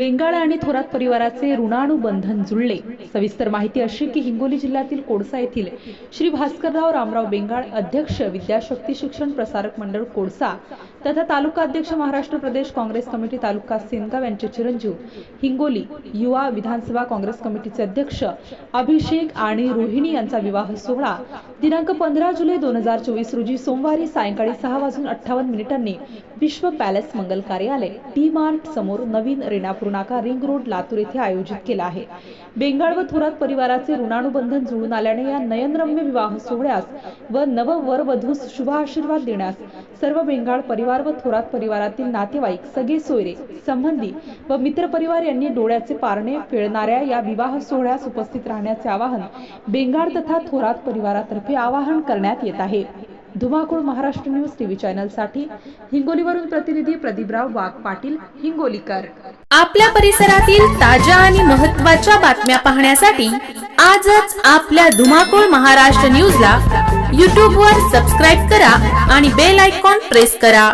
बेंगाळ आणि थोरात परिवाराचे ऋणानुबंधन जुळले. सविस्तर माहिती अशी की हिंगोली जिल्ह्यातील कोळसा येथील श्री भास्करराव रामराव बेंगाळ अध्यक्ष विद्याशक्ती शिक्षण प्रसारक मंडळ कोळसा तथा तालुका अध्यक्ष महाराष्ट्र प्रदेश काँग्रेस कमिटी तालुका सेनगाव यांचे चिरंजीव हिंगोली युवा विधानसभा काँग्रेस कमिटीचे अध्यक्ष अभिषेक आणि रोहिणी यांचा विवाह सोहळा दिनांक पंधरा जुलै दोन हजार चोवीस रोजी सोमवारी सायंकाळी सहा वाजून अठ्ठावन्न मिनिटांनी विश्व पॅलेस मंगल कार्यालय डी मार्ट समोर नवीन रेणापूर नाका रिंग रोड लातूर येथे आयोजित केला आहे. बेंगाळ व थोरात परिवाराचे ऋणानुबंधन जुळून आल्याने या नयनरम्य विवाह सोहळ्यास व नव वर वधूस शुभ आशीर्वाद देण्यास सर्व बेंगाळ परिवार व थोरात परिवारातील नातेवाईक सगळे सोयरे संबंधी व मित्र परिवार यांनी डोळ्याचे पारणे फेडणाऱ्या या विवाह सोहळ्यास उपस्थित राहण्याचे आवाहन बेंगाळ तथा थोरात परिवारातर्फे आवाहन करण्यात येत आहे. धुमाकूळ महाराष्ट्र न्यूज टीव्ही चॅनलसाठी हिंगोलीवरून प्रतिनिधी प्रदीपराव वाघ पाटील हिंगोलीकर. आपल्या परिसरातील ताज्या आणि महत्त्वाच्या बातम्या पाहण्यासाठी आजच आपल्या धुमाकूळ महाराष्ट्र न्यूजला यूट्यूबवर सबस्क्राईब करा आणि बेल आयकॉन प्रेस करा.